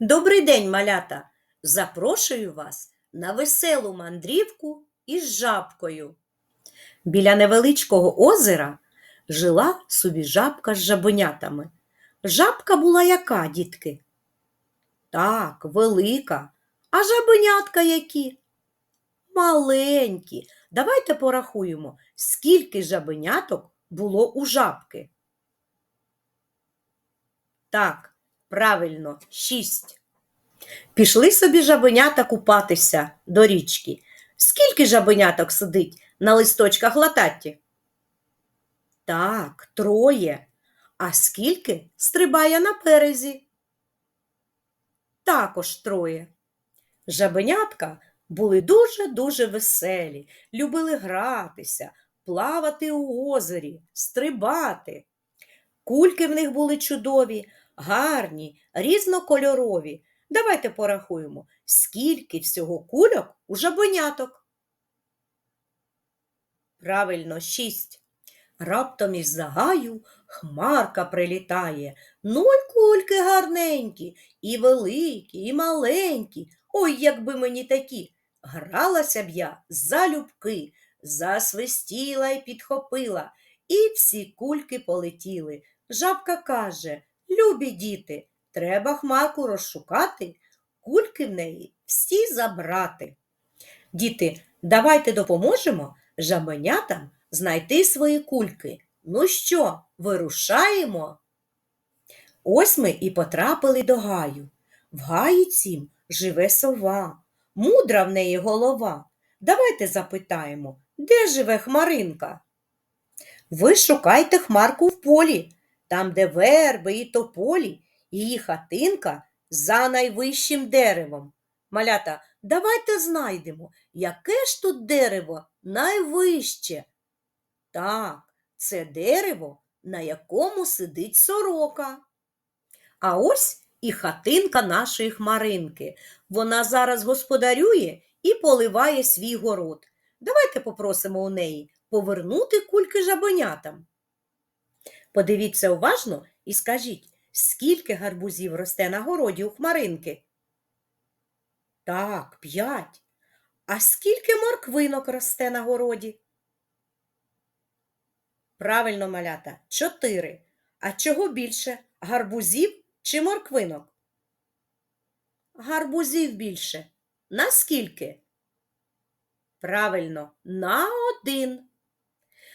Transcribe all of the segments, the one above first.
Добрий день, малята! Запрошую вас на веселу мандрівку із жабкою. Біля невеличкого озера жила собі жабка з жабенятами. Жабка була яка, дітки? Так, велика. А жабенятка які? Маленькі. Давайте порахуємо, скільки жабеняток було у жабки. Так, правильно, шість. Пішли собі жабенята купатися до річки. Скільки жабеняток сидить на листочках лататті? Так, троє. А скільки стрибає на березі? Також троє. Жабенятка були дуже-дуже веселі, любили гратися, плавати у озері, стрибати. Кульки в них були чудові, гарні, різнокольорові. Давайте порахуємо, скільки всього кульок у жабеняток. Правильно, шість. Раптом із загаю хмарка прилітає. Ну й кульки гарненькі, і великі, і маленькі. Ой, якби мені такі. Гралася б я залюбки, засвистіла й підхопила, і всі кульки полетіли. Жабка каже: Любі діти, треба хмарку розшукати, кульки в неї всі забрати. Діти, давайте допоможемо жабенятам знайти свої кульки. Ну що, вирушаємо? Ось ми і потрапили до гаю. В гаї цім живе сова, мудра в неї голова. Давайте запитаємо, де живе хмаринка? Ви шукайте хмарку в полі, там, де верби і тополі, її хатинка за найвищим деревом. Малята, давайте знайдемо, яке ж тут дерево найвище. Так, це дерево, на якому сидить сорока. А ось і хатинка нашої хмаринки. Вона зараз господарює і поливає свій город. Давайте попросимо у неї повернути кульки жабенятам. Подивіться уважно і скажіть, скільки гарбузів росте на городі у хмаринки? Так, п'ять. А скільки морквинок росте на городі? Правильно, малята, чотири. А чого більше? Гарбузів чи морквинок? Гарбузів більше. На скільки? Правильно, на один.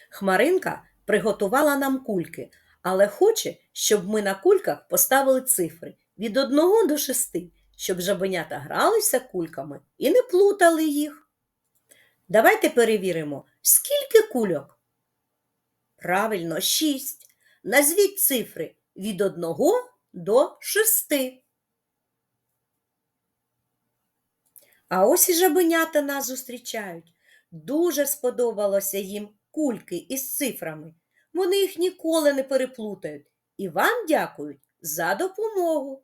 Хмаринка приготувала нам кульки, але хоче, щоб ми на кульках поставили цифри від 1 до 6, щоб жабенята гралися кульками і не плутали їх. Давайте перевіримо, скільки кульок? Правильно, 6. Назвіть цифри від 1 до 6. А ось і жабенята нас зустрічають. Дуже сподобалося їм кульки із цифрами. Вони їх ніколи не переплутають і вам дякують за допомогу.